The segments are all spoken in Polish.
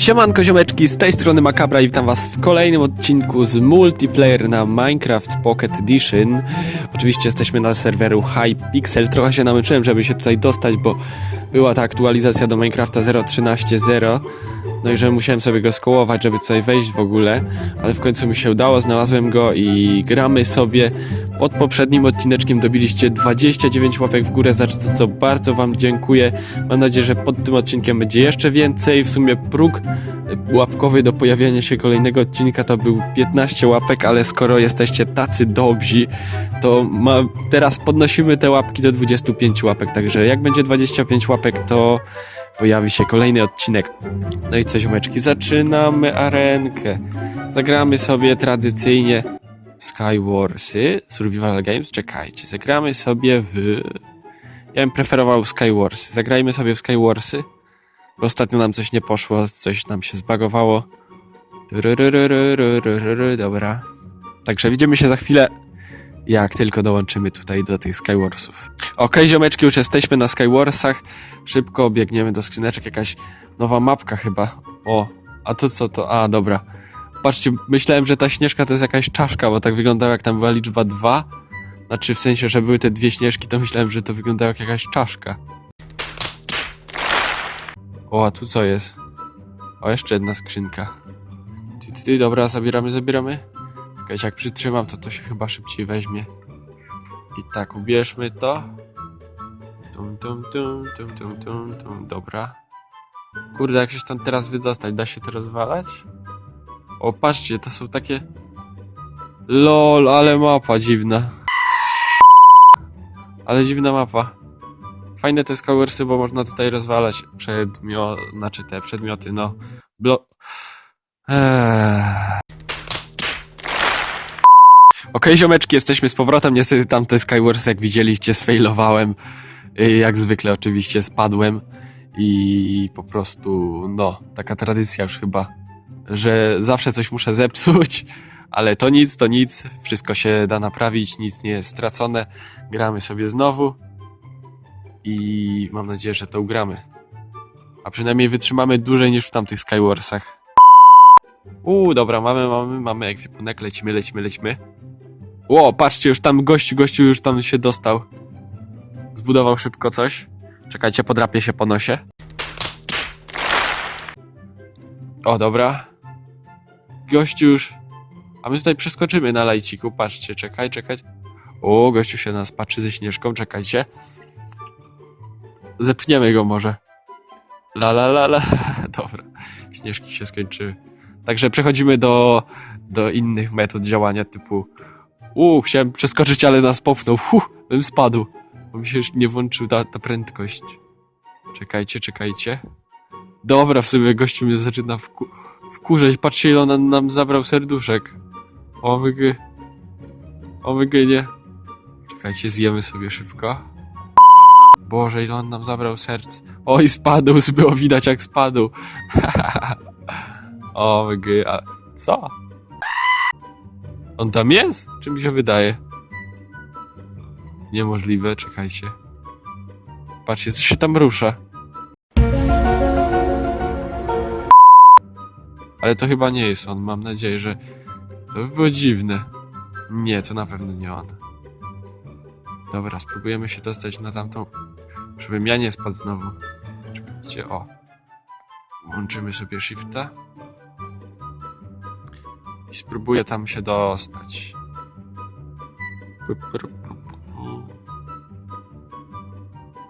Siemanko ziomeczki, z tej strony Makabra i witam was w kolejnym odcinku z multiplayer na Minecraft Pocket Edition. Oczywiście jesteśmy na serweru Hypixel, trochę się namęczyłem, żeby się tutaj dostać, bo była ta aktualizacja do Minecrafta 0.13.0 no i że musiałem sobie go skołować, żeby tutaj wejść w ogóle, ale w końcu mi się udało, znalazłem go i gramy sobie. Pod poprzednim odcineczkiem dobiliście 29 łapek w górę, za co, co bardzo wam dziękuję. Mam nadzieję, że pod tym odcinkiem będzie jeszcze więcej. W sumie próg łapkowy do pojawienia się kolejnego odcinka to był 15 łapek, ale skoro jesteście tacy dobrzy, to ma, teraz podnosimy te łapki do 25 łapek, także jak będzie 25 łapek, to pojawi się kolejny odcinek. No i co, ziomeczki, zaczynamy arenkę. Zagramy sobie tradycyjnie Skywarsy, Survival Games. Czekajcie, zagramy sobie w... Ja bym preferował Skywarsy. Zagrajmy sobie w Skywarsy, bo ostatnio nam coś nie poszło, coś nam się zbagowało. Dobra. Także widzimy się za chwilę, jak tylko dołączymy tutaj do tych Skywarsów. Okej, ziomeczki, już jesteśmy na Skywarsach. Szybko biegniemy do skrzyneczek. Jakaś nowa mapka chyba. O, a to co to? A, dobra. Patrzcie, myślałem, że ta śnieżka to jest jakaś czaszka, bo tak wyglądało jak tam była liczba 2. Znaczy w sensie, że były te dwie śnieżki, to myślałem, że to wyglądało jak jakaś czaszka. O, a tu co jest? O, jeszcze jedna skrzynka. Ty, ty, ty, dobra, zabieramy, zabieramy. Jak przytrzymam, to to się chyba szybciej weźmie. I tak, ubierzmy to. Tum, tum, tum, tum, tum, tum, tum. Dobra. Kurde, jak się tam teraz wydostać? Da się to rozwalać? O, patrzcie, to są takie... LOL, ale mapa dziwna. Ale dziwna mapa. Fajne te skowersy, bo można tutaj rozwalać przedmioty, znaczy te przedmioty, no. Blo... Eee. Okej, ziomeczki, jesteśmy z powrotem. Niestety tamte Skywars, jak widzieliście, sfailowałem. Y, Jak zwykle oczywiście spadłem i po prostu, no, taka tradycja już chyba, że zawsze coś muszę zepsuć, ale to nic, to nic, wszystko się da naprawić, nic nie jest stracone. Gramy sobie znowu i mam nadzieję, że to ugramy. A przynajmniej wytrzymamy dłużej niż w tamtych Skywarsach. Uuu, dobra, mamy, mamy, mamy ekwipunek, lecimy, lecimy, lecimy. Ło, patrzcie, już tam gościu, gościu już tam się dostał. Zbudował szybko coś. Czekajcie, podrapię się po nosie. O, dobra. Gościu już... A my tutaj przeskoczymy na lajciku, patrzcie, czekaj, czekaj. O, gościu się na nas patrzy ze śnieżką, czekajcie. Zepchniemy go może. La la la la. Dobra, śnieżki się skończyły. Także przechodzimy do, do innych metod działania typu Uuu, chciałem przeskoczyć, ale nas popchnął. Huh, bym spadł. Bo mi się już nie włączył ta, ta prędkość. Czekajcie, czekajcie. Dobra, w sumie gościu mnie zaczyna wku wkurzać. Patrzcie, ile on nam, nam zabrał serduszek. O mygy. O mygy, nie. Czekajcie, zjemy sobie szybko. Boże, ile on nam zabrał serc. Oj, spadł, było widać jak spadł. o mygy, a co? On tam jest? Czy mi się wydaje? Niemożliwe, czekajcie. Patrzcie, coś się tam rusza. Ale to chyba nie jest on, mam nadzieję, że to by było dziwne. Nie, to na pewno nie on. Dobra, spróbujemy się dostać na tamtą, żebym ja nie spadł znowu. Czekajcie, o. Włączymy sobie shifta. I spróbuję tam się dostać.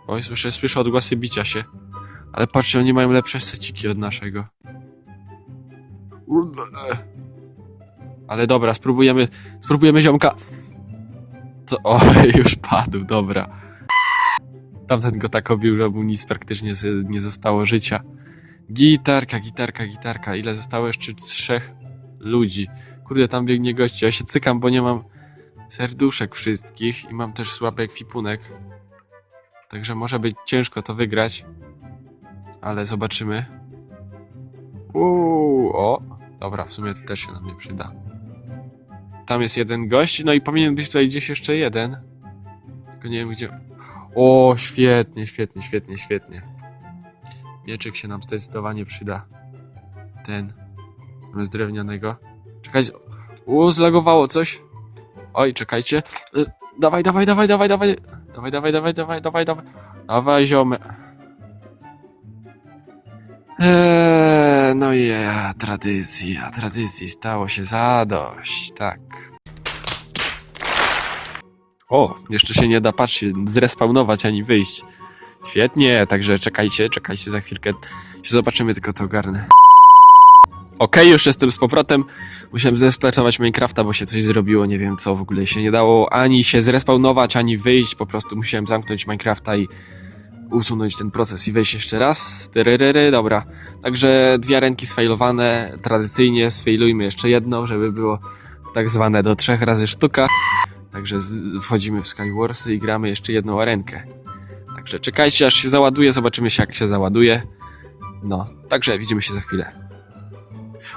Oj, słyszę, słyszę odgłosy bicia się. Ale patrzcie, oni mają lepsze seciki od naszego. Ale dobra, spróbujemy, spróbujemy ziomka. To, o, już padł, dobra. Tamten go tak obił, że mu nic praktycznie nie zostało życia. Gitarka, gitarka, gitarka. Ile zostało jeszcze? Trzech ludzi. Kurde, tam biegnie gości. Ja się cykam, bo nie mam serduszek wszystkich i mam też słaby ekwipunek. Także może być ciężko to wygrać. Ale zobaczymy. Uuu, o. Dobra, w sumie to też się nam nie przyda. tam jest jeden gość, no i powinien być tutaj gdzieś jeszcze jeden. Tylko nie wiem gdzie. O, świetnie, świetnie, świetnie, świetnie. Mieczyk się nam zdecydowanie przyda. Ten. Zamiast drewnianego. Czekajcie. U, zlagowało coś. Oj, czekajcie. Y, Dawaj, dawaj, dawaj, dawaj, dawaj. Dawaj, dawaj, dawaj, dawaj, dawaj, dawaj. Dawaj, ziomy. Eee, no i ja, tradycja, tradycji stało się zadość, tak. O, jeszcze się nie da, patrzcie, zrespawnować ani wyjść. Świetnie, także czekajcie, czekajcie za chwilkę. Zobaczymy, tylko to ogarnę. Okej, już jestem z powrotem. Musiałem zrestartować Minecrafta, bo się coś zrobiło, nie wiem co, w ogóle się nie dało ani się zrespawnować, ani wyjść, po prostu musiałem zamknąć Minecrafta i usunąć ten proces i wejść jeszcze raz. Tyryryry, dobra. Także dwie ręki sfailowane, tradycyjnie sfailujmy jeszcze jedną, żeby było tak zwane do trzech razy sztuka. Także wchodzimy w Skywarsy i gramy jeszcze jedną arenkę. Także czekajcie aż się załaduje, zobaczymy się jak się załaduje. No, także widzimy się za chwilę.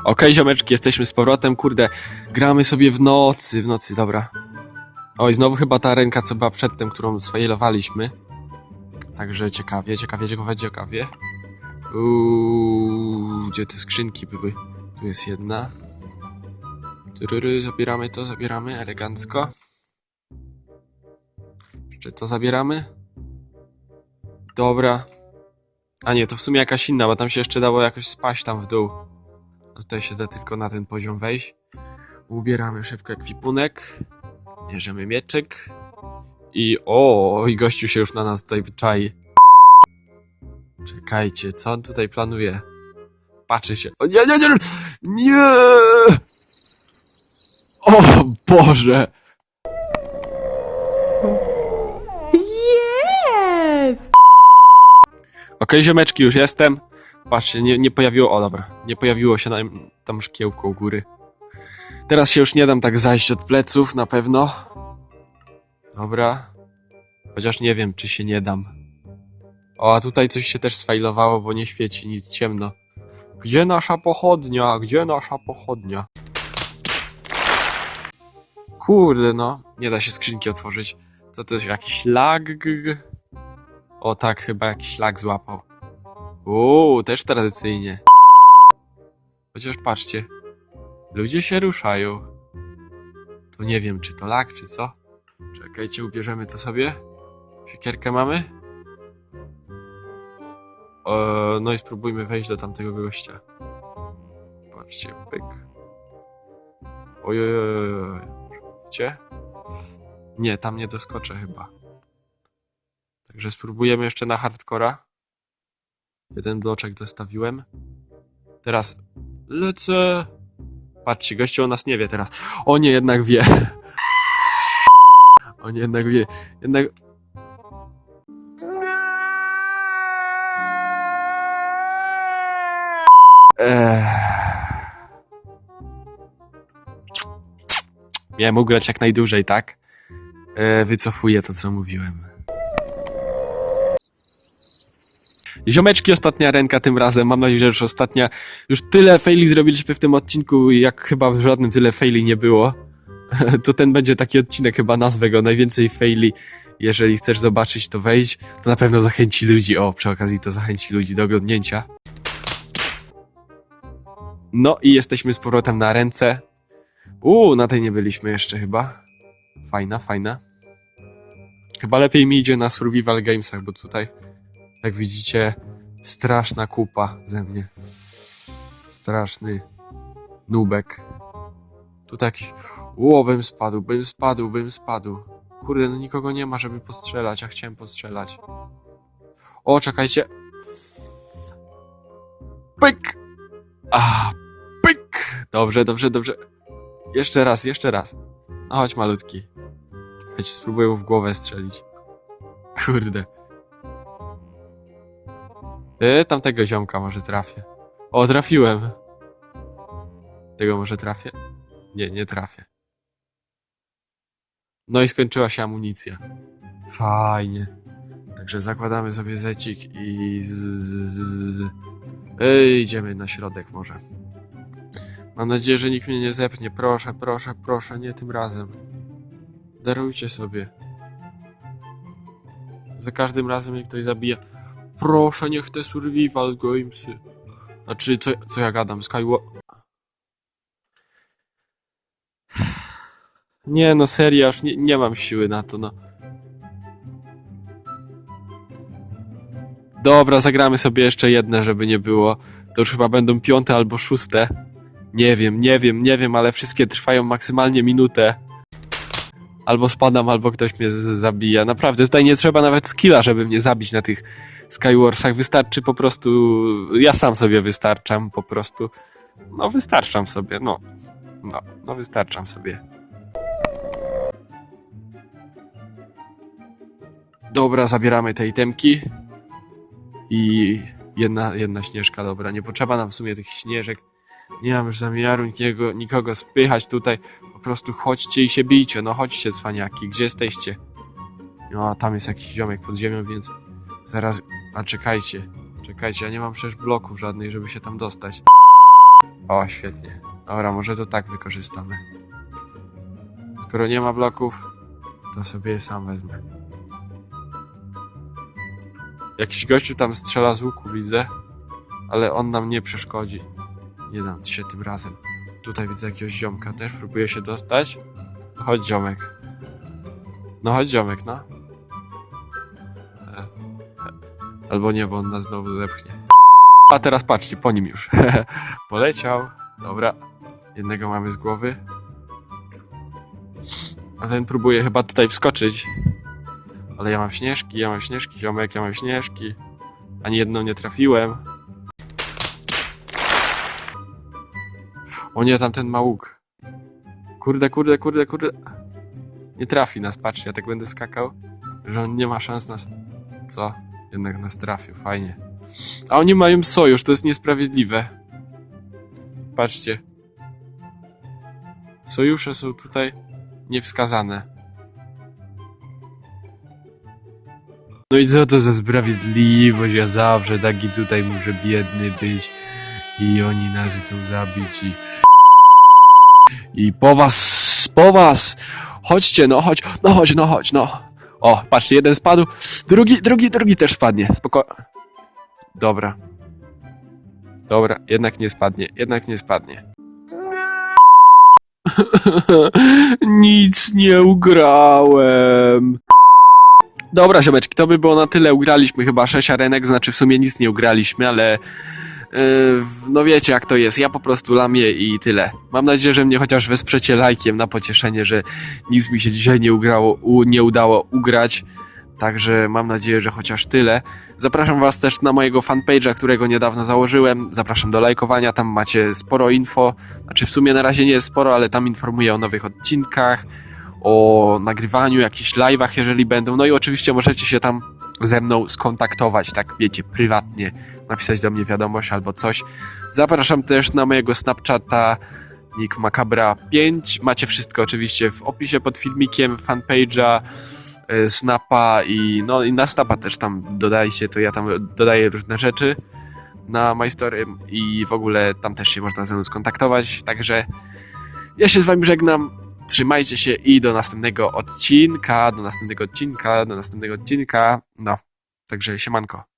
Okej, ziomeczki, jesteśmy z powrotem, kurde, gramy sobie w nocy, w nocy, dobra. Oj, znowu chyba ta ręka, co była przedtem, którą sfailowaliśmy. Także ciekawie, ciekawie, ciekawie, ciekawie. Uuu, gdzie te skrzynki były? Tu jest jedna. Tyryry, zabieramy to, zabieramy elegancko. Jeszcze to zabieramy. Dobra. A nie, to w sumie jakaś inna, bo tam się jeszcze dało jakoś spaść tam w dół. Tutaj się da tylko na ten poziom wejść. Ubieramy szybko ekwipunek. Bierzemy mieczyk. I o, i gościu się już na nas tutaj czai. Czekajcie, co on tutaj planuje? Patrzy się. O nie, nie, nie! Nie! O Boże! Jest! Okej, ziomeczki, już jestem. Patrzcie, nie, nie pojawiło, o dobra, nie pojawiło się nam tam szkiełko u góry. Teraz się już nie dam tak zajść od pleców, na pewno. Dobra. Chociaż nie wiem, czy się nie dam. O, a tutaj coś się też sfailowało, bo nie świeci, nic ciemno. Gdzie nasza pochodnia? Gdzie nasza pochodnia? Kurde, no. Nie da się skrzynki otworzyć. Co to jest? Jakiś lag? O tak, chyba jakiś lag złapał. Uuu, też tradycyjnie. Chociaż patrzcie. Ludzie się ruszają. To nie wiem, czy to lag, czy co. Czekajcie, ubierzemy to sobie. Siekierkę mamy. E, no i spróbujmy wejść do tamtego gościa. Patrzcie, pyk. Ojojoj. Gdzie? Nie, tam nie doskoczę chyba. Także spróbujemy jeszcze na hardcora. Jeden bloczek dostawiłem. Teraz lecę. Patrzcie, gościu o nas nie wie teraz. O nie, jednak wie. On jednak wie. Jednak... Eee. Miałem ugrać jak najdłużej, tak? Eee, wycofuję to, co mówiłem. Ziomeczki, ostatnia ręka tym razem. Mam nadzieję, że już ostatnia. Już tyle faili zrobiliśmy w tym odcinku, jak chyba w żadnym tyle faili nie było. To ten będzie taki odcinek, chyba nazwę go najwięcej faili. Jeżeli chcesz zobaczyć, to wejdź. To na pewno zachęci ludzi. O, przy okazji to zachęci ludzi do oglądnięcia. No i jesteśmy z powrotem na ręce. Uuu, na tej nie byliśmy jeszcze chyba. Fajna, fajna. Chyba lepiej mi idzie na survival gamesach, bo tutaj jak widzicie, straszna kupa ze mnie. Straszny nubek. Tu taki. Ło, bym spadł, bym spadł, bym spadł. Kurde, no nikogo nie ma, żeby postrzelać. Ja chciałem postrzelać. O, czekajcie. Pyk! A, pyk! Dobrze, dobrze, dobrze. Jeszcze raz, jeszcze raz. No chodź, malutki. Czekajcie, spróbuję mu w głowę strzelić. Kurde. Ty, tamtego ziomka może trafię. O, trafiłem. Tego może trafię? Nie, nie trafię. No i skończyła się amunicja. Fajnie. Także zakładamy sobie zecik i z, z, z. Ej, idziemy na środek może. Mam nadzieję, że nikt mnie nie zepnie. Proszę, proszę, proszę, nie tym razem. Darujcie sobie. Za każdym razem mnie ktoś zabija. Proszę, niech te survival gamesy. Znaczy, co, co ja gadam? Skywalk... Nie no, serio, aż nie, nie mam siły na to, no. Dobra, zagramy sobie jeszcze jedne, żeby nie było. To już chyba będą piąte albo szóste. Nie wiem, nie wiem, nie wiem, ale wszystkie trwają maksymalnie minutę. Albo spadam, albo ktoś mnie zabija. Naprawdę, tutaj nie trzeba nawet skilla, żeby mnie zabić na tych Skywarsach. Wystarczy po prostu... Ja sam sobie wystarczam, po prostu. No, wystarczam sobie, no. No, no wystarczam sobie. Dobra, zabieramy te itemki. I jedna, jedna śnieżka, dobra. Nie potrzeba nam w sumie tych śnieżek. Nie mam już zamiaru nikogo, nikogo spychać tutaj. Po prostu chodźcie i się bijcie. No chodźcie, cwaniaki. Gdzie jesteście? O, tam jest jakiś ziomek pod ziemią, więc zaraz... A czekajcie. Czekajcie, ja nie mam przecież bloków żadnych, żeby się tam dostać. O, świetnie. Dobra, może to tak wykorzystamy. Skoro nie ma bloków, to sobie je sam wezmę. Jakiś gościu tam strzela z łuku, widzę. Ale on nam nie przeszkodzi. Nie dam się tym razem. Tutaj widzę jakiegoś ziomka też, próbuje się dostać. No chodź ziomek. No chodź ziomek, no. Albo nie, bo on nas znowu zepchnie. A teraz patrzcie, po nim już. Poleciał. Dobra. Jednego mamy z głowy. A ten próbuje chyba tutaj wskoczyć. Ale ja mam śnieżki, ja mam śnieżki, ziomek, ja mam śnieżki. Ani jedną nie trafiłem. O nie, tamten ma łuk. Kurde, kurde, kurde, kurde. Nie trafi nas, patrz, ja tak będę skakał, że on nie ma szans nas... Co? Jednak nas trafił, fajnie. A oni mają sojusz, to jest niesprawiedliwe. Patrzcie. Sojusze są tutaj niewskazane. No i co to za sprawiedliwość? Ja zawsze taki tutaj muszę biedny być i oni nas chcą zabić i... I po was, po was! Chodźcie, no chodź, no chodź, no chodź, no. O, patrzcie, jeden spadł, drugi, drugi, drugi też spadnie, spoko... Dobra. Dobra, jednak nie spadnie, jednak nie spadnie. Nic nie ugrałem. Dobra, ziomeczki, to by było na tyle. Ugraliśmy chyba 6 arenek, znaczy w sumie nic nie ugraliśmy, ale no wiecie jak to jest. Ja po prostu lamię i tyle. Mam nadzieję, że mnie chociaż wesprzecie lajkiem na pocieszenie, że nic mi się dzisiaj nie, ugrało, u, nie udało ugrać. Także mam nadzieję, że chociaż tyle. Zapraszam Was też na mojego fanpage'a, którego niedawno założyłem. Zapraszam do lajkowania, tam macie sporo info. Znaczy w sumie na razie nie jest sporo, ale tam informuję o nowych odcinkach, o nagrywaniu, jakichś live'ach, jeżeli będą. No i oczywiście możecie się tam ze mną skontaktować, tak wiecie, prywatnie, napisać do mnie wiadomość albo coś. Zapraszam też na mojego Snapchata nick macabra5. Macie wszystko oczywiście w opisie pod filmikiem, fanpage'a, y, Snapa i no i na Snapa też tam dodajcie, to ja tam dodaję różne rzeczy na MyStory i w ogóle tam też się można ze mną skontaktować, także ja się z wami żegnam, trzymajcie się i do następnego odcinka, do następnego odcinka, do następnego odcinka, no, także siemanko.